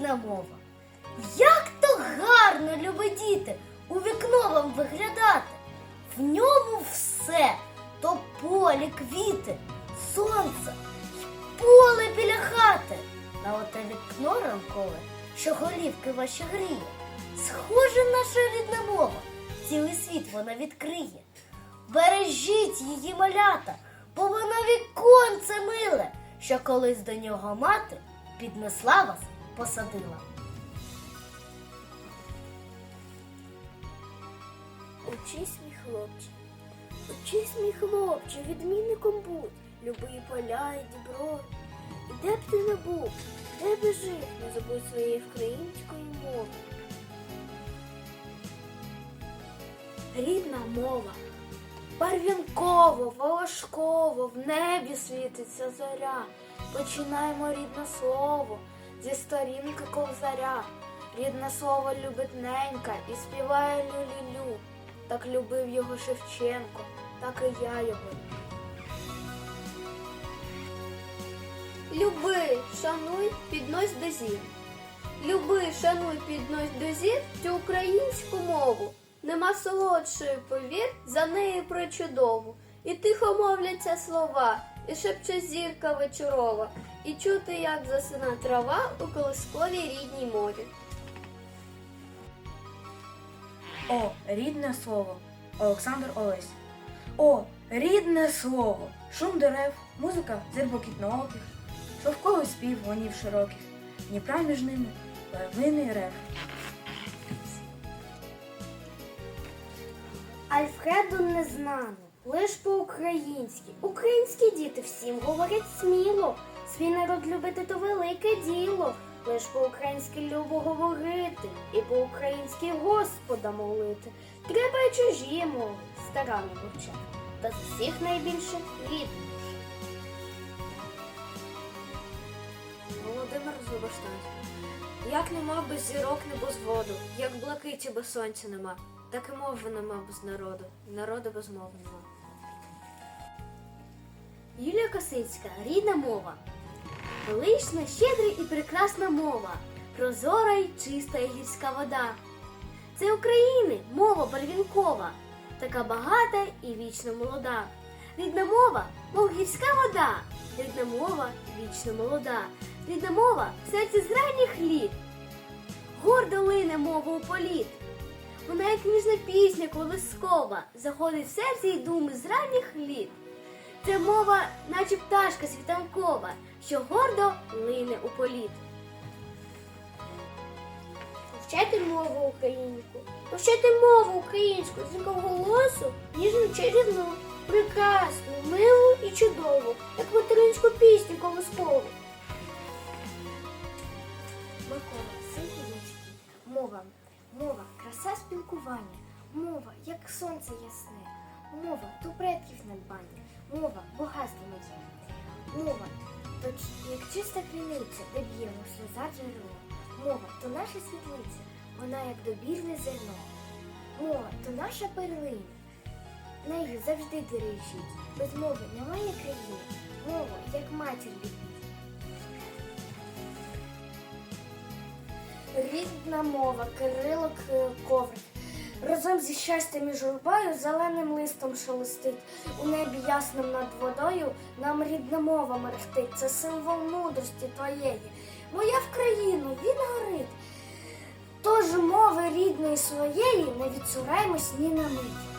рідна мова. Як то гарно, любі діти, у вікно вам виглядати. В ньому все то полі квіти, сонце, поле біля хати. На оте вікно ранкове, що голівки ваші гріє. Схоже наша рідна мова, цілий світ вона відкриє. Бережіть її малята, бо вона віконце миле, що колись до нього мати піднесла вас, посадила. Учись, мій хлопче, учись, мій хлопче, відмінником будь, люби поля, і дібро. І де б ти не був, де би жив, не забудь своєї української мови. Рідна мова. Барвінково, волошково, в небі світиться зоря. Починаємо рідне слово зі сторінки ковзаря. Рідне слово любить ненька і співає лю-лю-лю. Так любив його Шевченко, так і я його. Люби, шануй, піднось до зір. Люби, шануй, піднось до зір цю українську мову. Нема солодшої повір за неї причудову. І тихо мовляться слова, і шепче зірка вечорова, і чути, як засина трава у колисковій рідній мові. О, рідне слово. Олександр Олесь. О, рідне слово. Шум дерев, музика зірбокітнооких, шовковий спів гонів широких, Дніпра між ними, левиний рев. Альфреду не знано, лиш по-українськи. Українські діти всім говорять сміло. Свій народ любити то велике діло. Лиш по-українськи любо говорити, і по-українськи Господа молити. Треба й чужі мови, старано вивчати. Та з усіх найбільше рідну. Володимир Зубаштан. Як нема без зірок, не без воду, як блакиті без сонця нема, так і мови нема без народу, народу без мови нема. Юлія Косицька, рідна мова. Велична, щедра і прекрасна мова, прозора й чиста і гірська вода. Це України мова барвінкова, така багата і вічно молода. Рідна мова, мов гірська вода, рідна мова вічно молода, рідна мова в серці з ранніх літ. Гордо лине мова у політ. Вона, як ніжна пісня колискова, заходить в серце й думи з ранніх літ. Це мова, наче пташка світанкова, що гордо лине у політ. Вчати мову українську, вчати мову українську, звуком голосу, ніжну чарівну, прекрасну, милу і чудову, як материнську пісню колискову. Микола Сихівський. Мова. Мова, краса спілкування. Мова, як сонце ясне. Мова то предків надбання. Мова багатство моє. Мова то як чиста криниця, де б'ємо сльоза джерело. Мова то наша світлиця, вона як добірне зерно. Мова то наша перлина. Нею завжди дорожіть. Без мови немає країни. Мова, як матір любить. Рідна мова, Кирило Коврик. Разом зі щастям і журбою зеленим листом шелестить. У небі ясним над водою нам рідна мова мерехтить. Це символ мудрості твоєї. Моя в країну, він горить. Тож мови рідної своєї не відсураймось ні на мить.